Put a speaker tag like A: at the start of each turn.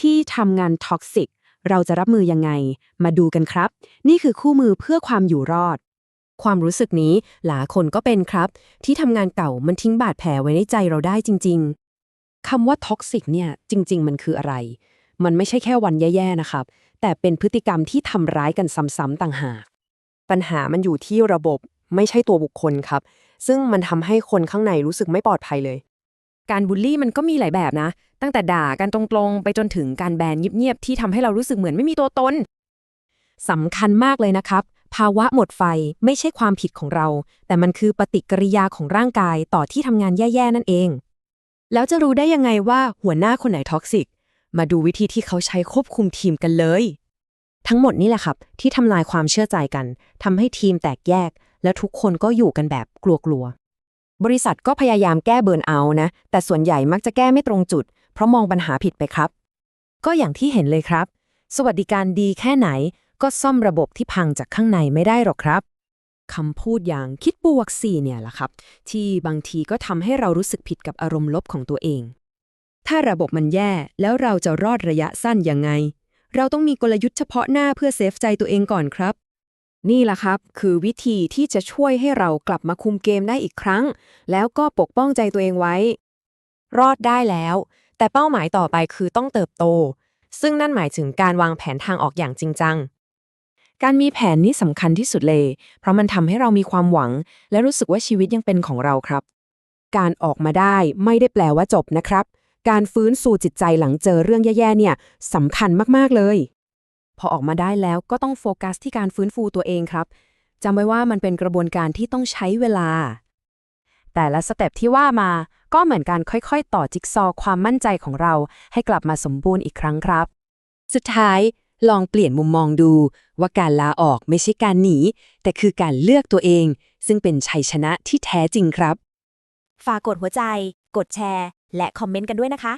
A: ที่ทำงานท็อกซิก เราจะรับมือยังไง มาดูกันครับ นี่คือคู่มือเพื่อความอยู่รอด
B: ความรู้สึกนี้หลายคนก็เป็นครับ ที่ทำงานเก่ามันทิ้งบาดแผลไว้ในใจเราได้จริง
A: คำว่าท็อกซิกเนี่ยจริง ๆ มันคืออะไร มันไม่ใช่แค่วันแย่ๆนะครับ แต่เป็นพฤติกรรมที่ทำร้ายกันซ้ำๆต่างหาก
C: ปัญหามันอยู่ที่ระบบไม่ใช่ตัวบุคคลครับ ซึ่งมันทำให้คนข้างในรู้สึกไม่ปลอดภัยเลย
B: การบูลลี่มันก็มีหลายแบบนะ ตั้งแต่ด่ากันตรงๆ ไปจนถึงการแบนเงียบๆที่ทำให้เรารู้สึกเหมือนไม่มีตัวตน
A: สำคัญมากเลยนะครับ ภาวะหมดไฟไม่ใช่ความผิดของเรา แต่มันคือปฏิกิริยาของร่างกายต่อที่ทำงานแย่ๆนั่นเอง
C: แล้วจะรู้ได้ยังไงว่าหัวหน้าคนไหนท็อกซิกมาดูวิธีที่เขาใช้ควบคุมทีมกันเลย
A: ทั้งหมดนี่แหละครับ ที่ทำลายความเชื่อใจกันทำให้ทีมแตกแยก และทุกคนก็อยู่กันแบบกลัวๆ บริษัทก็พยายามแก้เบิร์นเอานะ แต่ส่วนใหญ่มักจะแก้ไม่ตรงจุด เพราะมองปัญหาผิดไปครับ ก็อย่างที่เห็นเลยครับ สวัสดิการดีแค่ไหน ก็ซ่อมระบบที่พังจากข้างในไม่ได้หรอกครับคำพูดอย่างคิดบวกสี่เนี่ยแหละครับ ที่บางทีก็ทำให้เรารู้สึกผิดกับอารมณ์ลบของตัวเอง ถ้าระบบมันแย่แล้วเราจะรอดระยะสั้นยังไง เราต้องมีกลยุทธ์เฉพาะหน้าเพื่อเซฟใจตัวเองก่อนครับ นี่แหละครับ คือวิธีที่จะช่วยให้เรากลับมาคุมเกมได้อีกครั้ง แล้วก็ปกป้องใจตัวเองไว้
C: รอดได้แล้ว แต่เป้าหมายต่อไปคือต้องเติบโต ซึ่งนั่นหมายถึงการวางแผนทางออกอย่างจริงจัง
A: การมีแผนนี่สำคัญที่สุดเลย เพราะมันทำให้เรามีความหวัง และรู้สึกว่าชีวิตยังเป็นของเราครับ การออกมาได้ไม่ได้แปลว่าจบนะครับ การฟื้นสู่จิตใจหลังเจอเรื่องแย่ๆเนี่ยสำคัญมากๆเลย พอออกมาได้แล้วก็ต้องโฟกัสที่การฟื้นฟูตัวเองครับจำไว้ว่ามันเป็นกระบวนการที่ต้องใช้เวลา แต่ละสเต็ปที่ว่ามาก็เหมือนการค่อยๆ ต่อจิ๊กซอความมั่นใจของเรา ให้กลับมาสมบูรณ์อีกครั้งครับ สุดท้ายลองเปลี่ยนมุมมองดู ว่าการลาออกไม่ใช่การหนี แต่คือการเลือกตัวเอง ซึ่งเป็นชัยชนะที่แท้จริงครับ
D: ฝากกดหัวใจ กดแชร์ และคอมเมนต์กันด้วยนะคะ